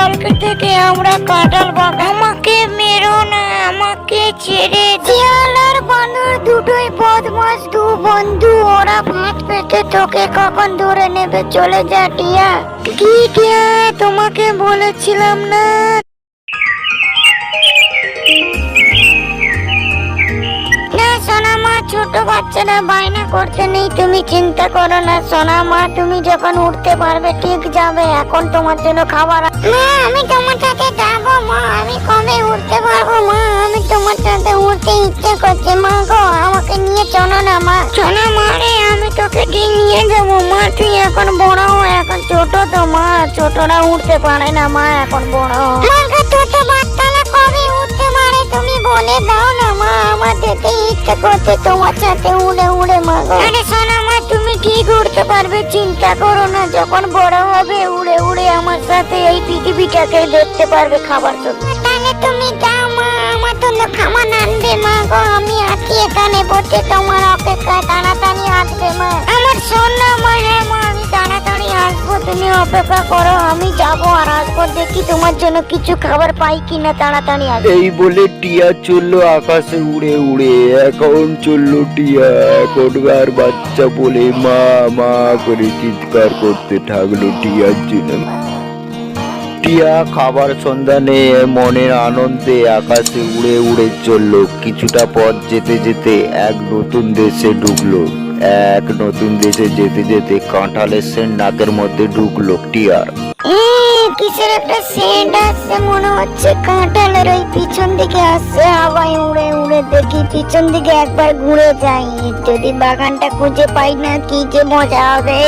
কালকে থেকে আমরা কাটাল বাগান আমাকে মেরো না আমাকে ছেড়ে শিয়াল আর বানর দুটোই বদমাস দু বন্ধু ওরা ভাত পেতে তোকে কখন ধরে নেবে? চলে যা টিয়া। কি টিয়া? তোমাকে বলেছিলাম না। মা ছোট বাচ্চারা বায়না করতে নেই, তুমি চিন্তা করো না সোনা মা, তুমি যখন উঠতে পারবে ঠিক যাবে, এখন তোমার জন্য খাবার মা, আমি তোমার সাথে যাব মা, আমি কবে উঠতে পারব মা? আমি তোমার সাথে উঠতে ইচ্ছে করছে মা গো, আমাকে নিয়ে চলো না মা। চলো মা রে, আমি তোকে ঠিক নিয়ে যাব মা? তুই এখন বড় এখন ছোট তো মা, ছোটরা উঠতে পারে না মা, এখন বড় মা ছোট বাচ্চারা কবে উঠতে পারে তুমি বলে দাও। না আমার যেতে ইচ্ছে করছে তোমার সাথে উড়ে উড়ে মাগো। আরে সোনা মা তুমি ঠিক উড়তে পারবে চিন্তা করো না যখন বড় হবে উড়ে উড়ে আমার সাথে এই পৃথিবীটাকে দেখতে পারবে খাবার জন্য। তাহলে তুমি যাও মা আমার জন্য খাবার আনবে মা গো আমি আছি এখানে বসে তোমার অপেক্ষা করো, আমি যাব আর আসব দেখি তোমার জন্য কিছু খাবার পাই কিনা তাড়াতাড়ি এই বলে টিয়া চলল আকাশে উড়ে উড়ে, এখন চলল টিয়া। এখনকার বাচ্চা বলে মা মা করে চিৎকার করতে থাকল টিয়ার জন্য। টিয়া খাবার সন্ধানে মনের আনন্দে আকাশে উড়ে উড়ে চলল। কিছুটা পথ যেতে যেতে এক নতুন দেশে ঢুকলো এক নতুন দেশে যেতে যেতে কাঁঠালের সেন্ট নাকের মধ্যে ঢুকলো টিয়ার। কিসের একটা সেন্ট আসছে মনে হচ্ছে? কাঁঠালের ওই পিছন দিকে আসছে, হাওয়ায় উড়ে উড়ে দেখি পিছন দিকে একবার ঘুরে যাই। যদি বাগানটা খুঁজে পাই না, কি যে মজা হবে?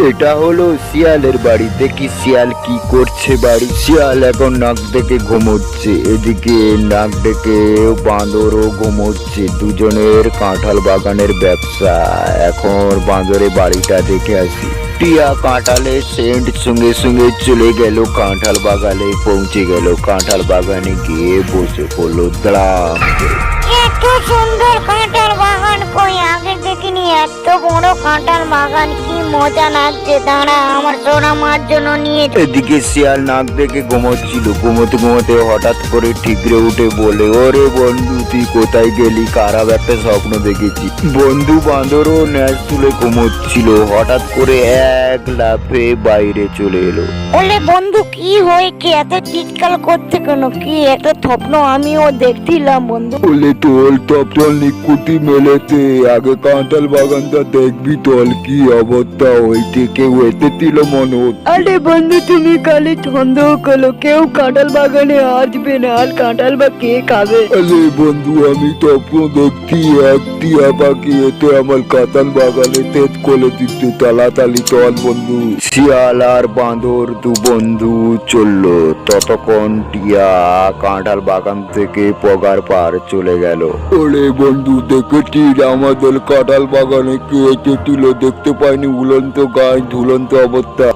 এটা হলো শিয়ালের বাড়ি। দেখি শিয়াল কি করছে বাড়ি। শিয়াল এখন নাক ডেকে ঘুমোচ্ছে। এদিকে নাক ডেকে বাঁদরও ঘুমোচ্ছে। দুজনের কাঁঠাল বাগানের ব্যবসা। এখন বাঁদরে বাড়িটা দেখে আসি। টিয়া কাঁঠালের সেন্ট সঙ্গে সঙ্গে চলে গেল কাঁঠাল বাগানে, পৌঁছে গেল কাঁঠাল বাগানে গিয়ে বসে পড়ল। এত সুন্দর কাঁঠাল এত বড় কাঁঠাল বাগান কি মজা লাগছে। দাঁড়া আমার সোনা মার জন্য নিয়ে এদিকে শিয়াল নাক দেখে ঘুমোচ্ছিল। ঘুমোতে ঘুমোতে হঠাৎ করে ঠিকরে উঠে বলে ওরে বন্ধু তুই কোথায় গেলি? খারাপ একটা স্বপ্ন দেখেছি। বন্ধু বাঁদরও ন্যাস তুলে ঘুমোচ্ছিল। হঠাৎ করে এক লাফে বাইরে চলে এলো। বলে বন্ধু কি হয়েছে? এত চিৎকার করতে কেন? কি এত স্বপ্ন আমিও দেখছিলাম বন্ধু। বলে তোল তপ্তল নিকুতি মেলেতে আগে কাঁঠাল বাগানটা দেখবি তোল কি অবস্থা? হইতে কেউ এসেছিল মনে আরে বন্ধু তুমি সন্দেহ করল। কেউ কাঁঠাল বাগানে আসবে না আর কাঁঠাল বা কে খাবে? আরে বন্ধু আমি স্বপ্ন দেখছি এক টিয়া পাখি এতে আমার কাতাল বাগানে তেত করে দিচ্ছে। তালাতালি চল বন্ধু। শিয়াল আর বাঁদর দু বন্ধু চলল। ততক্ষণ টিয়া কাঁঠাল বাগান থেকে পগার পার চলে গেল। ওরে বন্ধু দেখেছিস আমাদের কাঁঠাল বাগানে কে এসেছিল দেখতে পাইনি উলন্ত গাছ ঝুলন্ত অবস্থা।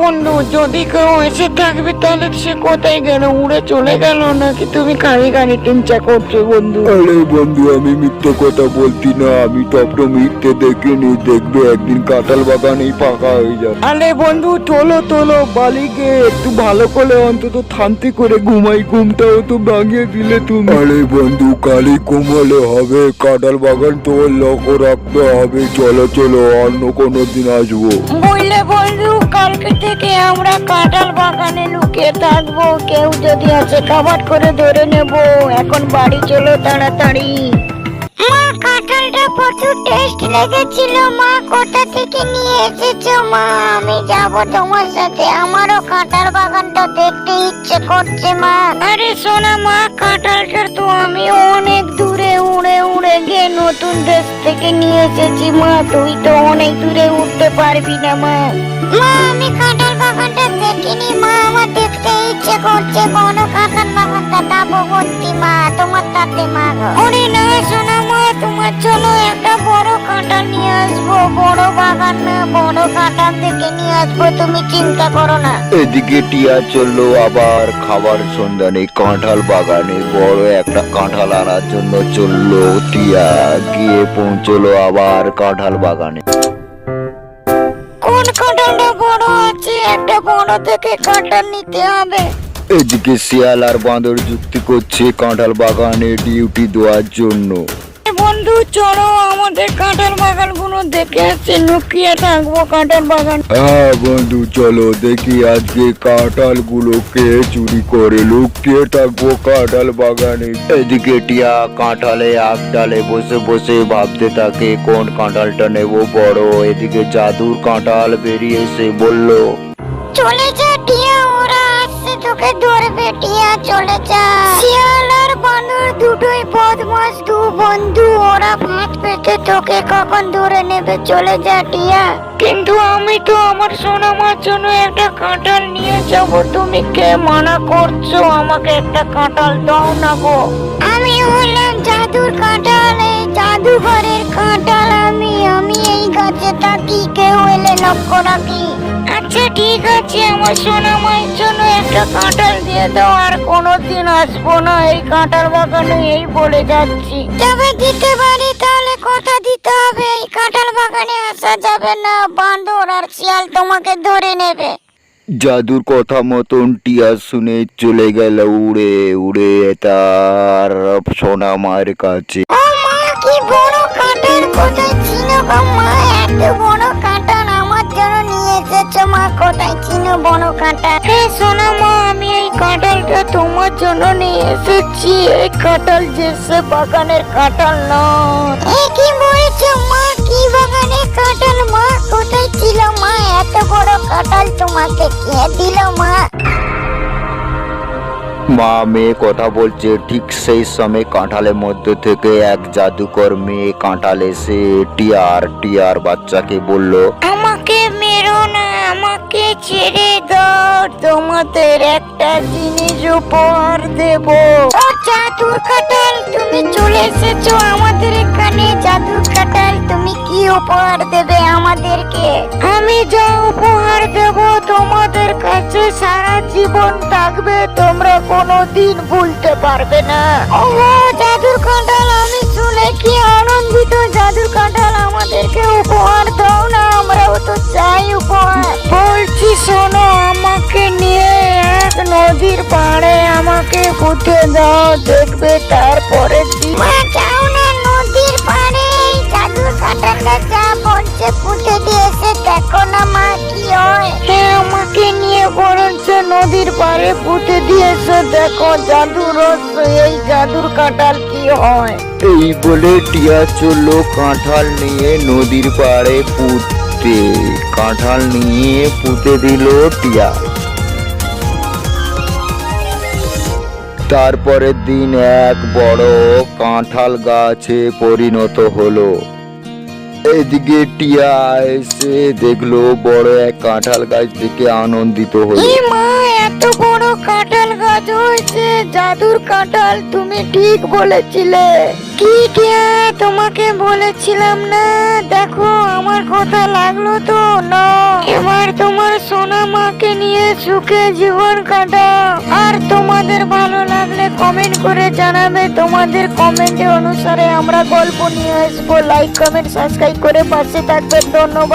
বন্ধু যদি কেউ এসে থাকবে তাহলে সে কোথায় গেল উড়ে চলে গেল নাকি? তুমি কারি কারি চিন্তা করছ বন্ধু। আরে বন্ধু আমি মিথ্যে কথা বলছি না। আমি স্বপ্ন মিথ্যে দেখিনি। দেখবে একদিন কাঁঠাল বাগানেই ফাঁকা হয়ে যাবে। আরে বন্ধু তোলো তোলো বালিকে একটু ভালো করে অন্তত থামতে করে ঘুমাই। ঘুমটাও তো ভাঙিয়ে দিলে তুমি। আরে বন্ধু কালি ঘুমালে হবে। কাঁঠাল বাগান তো লক্ষ্য রাখতে হবে। চলো চলো অন্য কোনো দিন আসব। বললে বন্ধু কালকে থেকে আমরা কাঁঠাল বাগানে লুকিয়ে থাকব। কেউ যদি আছে খাবার করে ধরে নেব। এখন বাড়ি চলো তাড়াতাড়ি। মা কাঁঠালটা প্রচুর টেস্ট লেগেছিল। মা কোথা থেকে নিয়ে এসেছ মা? আমি যাব তোমার সাথে। আমারও কাঁঠাল বাগানটা দেখতে ইচ্ছে করছে মা। আরে সোনা মা কাঁঠালটা তো আমি নতুন ড্রেস থেকে নিয়ে এসেছি, মা। তুই তো অনেক দূরে উঠতে পারবি না, মা। মা, আমি কাঁঠাল বাগানটা দেখিনি, মা। আমার দেখতে ইচ্ছে করছে কোনো কাঁঠাল বাগানটা দাবো ভর্তি মা তোমার তাতে মা। ওরে না, শোনা। কাঁঠাল থেকে নিয়ে আসব তুমি চিন্তা করো না। এদিকে টিয়া চলল আবার খাবার সন্ধানে কাঁঠাল বাগানে বড় একটা কাঁঠাল আনার জন্য চলল টিয়া। গিয়ে পৌঁছলো আবার কাঁঠাল বাগানে। কোন কাঁঠালটা বড় আছে? একটা বড় থেকে কাঁঠাল নিতে হবে। এদিকে শিয়াল আর বাঁদর যুক্তি করছে কাঁঠাল বাগানে ডিউটি দেওয়ার জন্য। বন্ধু চলো আমাদের কাঁঠাল বাগানগুলো দেখে আসছে লুকিয়ে থাকব কাঁঠাল বাগান। হ্যাঁ বন্ধু চলো দেখি আজকে কাঁঠাল গুলোকে চুরি করে লুকিয়ে থাকব কাঁঠাল বাগানে। এদিকে টিয়া কাঁঠালে আগ ডালে বসে বসে ভাবতে থাকে কোন কাঁঠালটা নেব বড়? এদিকে জাদুর কাঁঠাল বেরিয়ে এসে বলল চলে যা টিয়া ওরা আসছে তোকে ধরবে টিয়া চলে যা। শিয়াল বানর দুটোই বদমাস দু বন্ধু ওরা ভাত পেতে তোকে কখন ধরে নেবে চলে যা টিয়া। কিন্তু আমি তো আমার সোনা মার জন্য একটা কাঁঠাল নিয়ে যাব তুমি কে মানা করছ আমাকে একটা কাঁঠাল দাও না গো। আমি হলাম জাদুর কাঁঠাল এই জাদুঘরের কাঁঠাল আমি আমি এই গাছে থাকি কেউ এলে লক্ষ্য রাখি। আচ্ছা ঠিক আছে আমার সোনা মায়ের জন্য একটা কাঁঠাল দিয়ে দাও আর কোনোদিন আসব না এই কাঁঠাল বাগানে এই বলে যাচ্ছি। তবে দিতে পারি তাহলে কথা দিতে হবে এই কাঁঠাল বাগানে আসা যাবে না বান্দর আর শিয়াল তোমাকে ধরে নেবে। জাদুর কথা মতন টিয়া শুনে চলে গেল উড়ে উড়ে তার সোনা মায়ের কাছে মা কি বড় কাঁঠাল কোথায়? ছিল গো মা এত বড় কোথায় ছিল বড় কাঁঠাল হ্যাঁ শোনো মা আমি এই কাঁঠালটা তোমার জন্য নিয়ে এসেছি। এই কাঁঠাল বাগানের কাঁঠাল নয় এ কি বলছো মা? কি বাগানের কাঁঠাল মা? কোথায় ছিল মা? এত বড় কাঁঠাল তোমাকে কে দিল মা? মা মেয়ে কথা বলছে ঠিক সেই সময় কাঁঠালের মধ্যে থেকে এক জাদুকর মেয়ে কাঁঠাল এসে টিয়ার টিয়ার বাচ্চাকে বলল আমাকে আমাকে ছেড়ে দাও, তোমাদের একটা জিনিস উপহার দেব। ও জাদুর কাঁঠাল, তুমি চলে এসেছ আমাদের এখানে। জাদুর কাঁঠাল, তুমি কি উপহার দেবে আমাদেরকে? আমি যা উপহার দেব তোমাদের কাছে সারা জীবন থাকবে, তোমরা কোনোদিন ভুলতে পারবে না। আমরাও তো বলছি, শোনো, আমাকে নিয়ে এক নদীর পাড়ে আমাকে পুঁতে দাও, দেখবে তারপরে মা, যাও না নদীর পুঁতে দিয়েছে, দেখো না মা কি হয়। হ্যাঁ আমাকে নিয়ে বরঞ্চ নদীর পাড়ে পুঁতে দিয়েছে, দেখো জাদুর এই জাদুর কাঁঠাল কি হয়। এই বলে টিয়া চলল কাঁঠাল নিয়ে নদীর পাড়ে পুঁততে কাঁঠাল নিয়ে পুঁতে দিল টিয়া। তারপরের দিন এক বড় কাঁঠাল গাছে পরিণত হলো। এদিকে টিয়া এসে দেখল বড় এক কাঁঠাল গাছ থেকে আনন্দিত হলো। মা, এত জাদুর কাঁঠাল, তুমি ঠিক বলেছিলে। কি টিয়া তোমাকে বলেছিলাম না? দেখো, আমার কথা লাগল তো, না। এবার তোমার সোনা মাকে নিয়ে সুখে জীবন কাটাও। আর তোমাদের ভালো লাগলে কমেন্ট করে জানাবে। তোমাদের কমেন্টের অনুসারে আমরা গল্প নিয়ে আসব। লাইক কমেন্ট সাবস্ক্রাইব করে পাশে থাকবেন। ধন্যবাদ।